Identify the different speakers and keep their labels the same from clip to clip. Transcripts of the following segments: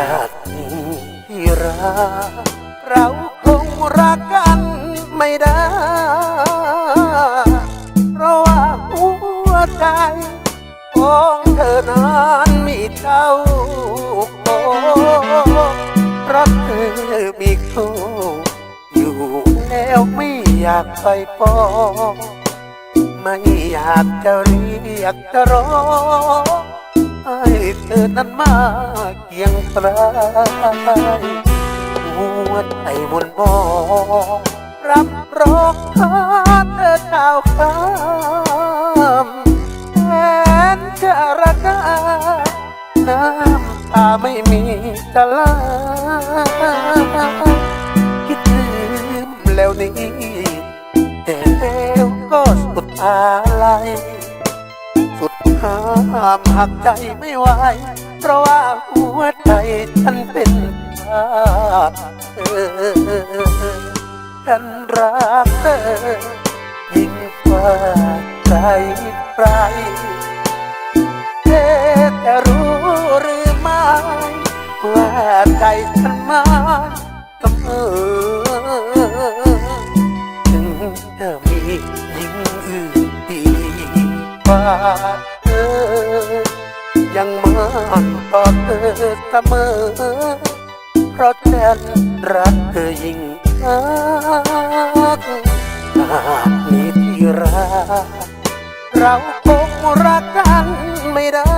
Speaker 1: ใจที่รักเราคงรักกันไม่ได้ เพราะว่าหัวใจของเธอนั้นมีเจ้าของเพราะเธอมีคู่อยู่แล้วไม่อยากไปปองไม่อยากจะเรียกจะร้อง ให้เธอนั้นมาเกียงไกลหัวใจมนต์มองรับรองหาเธอเจ้าคำแทนจะรักษาน้ำตาไม่มีจะลาคิดถึงแล้วนี้แต่แล้วก็สุดอะไรสุด ห้ามหักใจไม่ไหว เพราะว่าหัวใจฉันเป็นทาเธอฉันรักเธอยิ่งกว่าใครใครเธอจะรู้หรือไม่ว่าใจฉันมาเสมอ มันต่อเธอเสมอ เพราะฉันรักเธอยิ่งนักหากมีที่รัก เราคงรักกันไม่ได้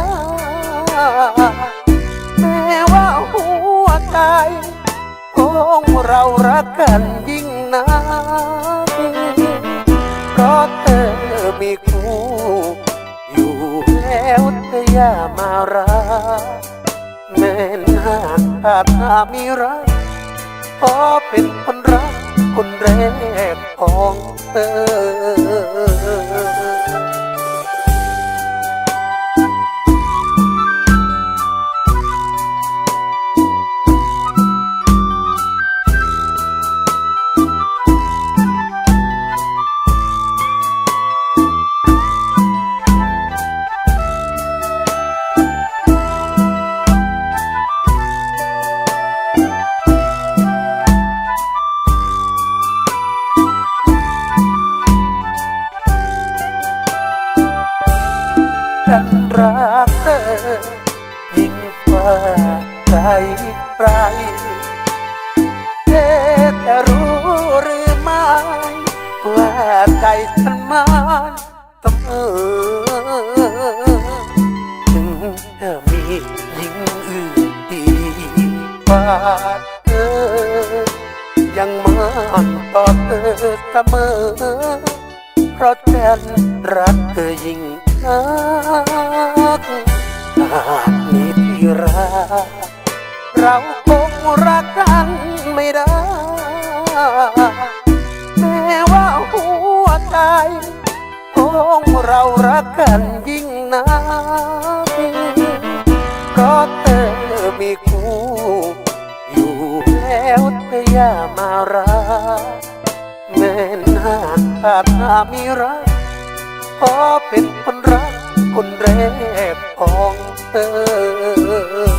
Speaker 1: แม้ว่าหัวใจของเรารักกันยิ่งนักเพราะเธอมีคู่อยู่แล้วเธออย่ามา หาขาดหามีรักขอเป็นคนรัก คนแรกของเธอ ใครใครเธอจะรู้หรือไม่ว่าใจฉันมันเสมอถึงจะมีหญิงอื่นดีกว่าเธอยังมันต่อเธอเสมอ เพราะฉันรักเธอยิ่งนักหากมี ที่รัก เราคงรักกันไม่ได้ แม้ว่าหัวใจของเรารักกันยิ่งนักเพราะเธอมีคู่อยู่แล้วเธออย่ามารักแม่นาขาดหามีรักขอเป็นคนรักคนแรกของ เออ